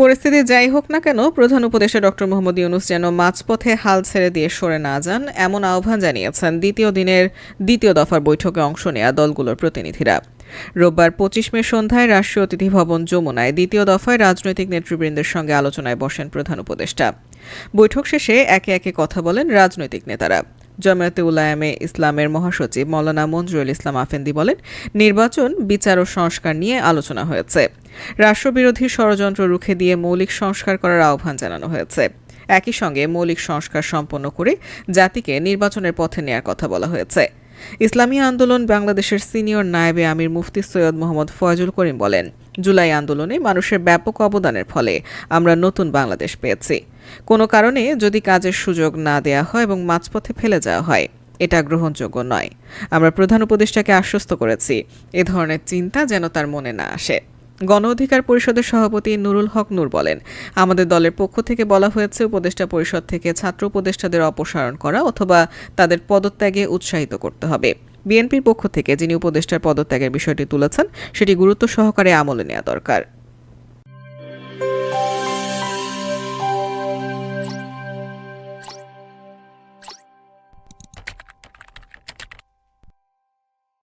পরিস্থিতি যাই হোক না কেন, প্রধান উপদেষ্টা ডক্টর মোহাম্মদ ইউনুস যেন মাঝপথে হাল ছেড়ে দিয়ে সরে না যান, এমন আহ্বান জানিয়েছেন দ্বিতীয় দিনের দ্বিতীয় দফার বৈঠকে অংশ নেয়া দলগুলোর প্রতিনিধিরা। রোববার পঁচিশ মে সন্ধ্যায় রাষ্ট্রীয় অতিথি ভবন যমুনায় দ্বিতীয় দফায় রাজনৈতিক নেতৃবৃন্দের সঙ্গে আলোচনায় বসেন প্রধান উপদেষ্টা। বৈঠক শেষে একে একে কথা বলেন রাজনৈতিক নেতারা। জামায়াতে উলায়ামে ইসলামের মহাসচিব মৌলানা মঞ্জুরুল ইসলাম আফেন্দি বলেন, নির্বাচন, বিচার ও সংস্কার নিয়ে আলোচনা হয়েছে। রাষ্ট্রবিরোধী ষড়যন্ত্র রুখে দিয়ে মৌলিক সংস্কার করার আহ্বান জানানো হয়েছে। একই সঙ্গে মৌলিক সংস্কার সম্পন্ন করে জাতিকে নির্বাচনের পথে নেয়ার কথা বলা হয়েছে। ইসলামী আন্দোলন বাংলাদেশের সিনিয়র নায়েবে আমির মুফতি সৈয়দ মোহাম্মদ ফয়জুল করিম বলেন জুলাই আন্দোলনে মানুষের ব্যাপক অবদানের ফলে আমরা নতুন বাংলাদেশ পেয়েছি। কোনো কারণে যদি কাজের সুযোগ না দেয়া হয় এবং মাঝপথে ফেলে যাওয়া হয়, এটা গ্রহণযোগ্য নয়। আমরা প্রধান উপদেষ্টাকে আশ্বস্ত করেছি, এ ধরনের চিন্তা যেন তার মনে না আসে। গণ অধিকার পরিষদের সভাপতি নুরুল হক নূর বলেন, আমাদের দলের পক্ষ থেকে বলা হয়েছে উপদেষ্টা পরিষদ থেকে ছাত্র উপদেষ্টাদের অপসারণ করা অথবা তাদের পদত্যাগে উৎসাহিত করতে হবে। বিএনপির পক্ষ থেকে যিনি উপদেষ্টার পদত্যাগের বিষয়টি তুলেছেন সেটি গুরুত্ব সহকারে আমলে নেওয়া দরকার।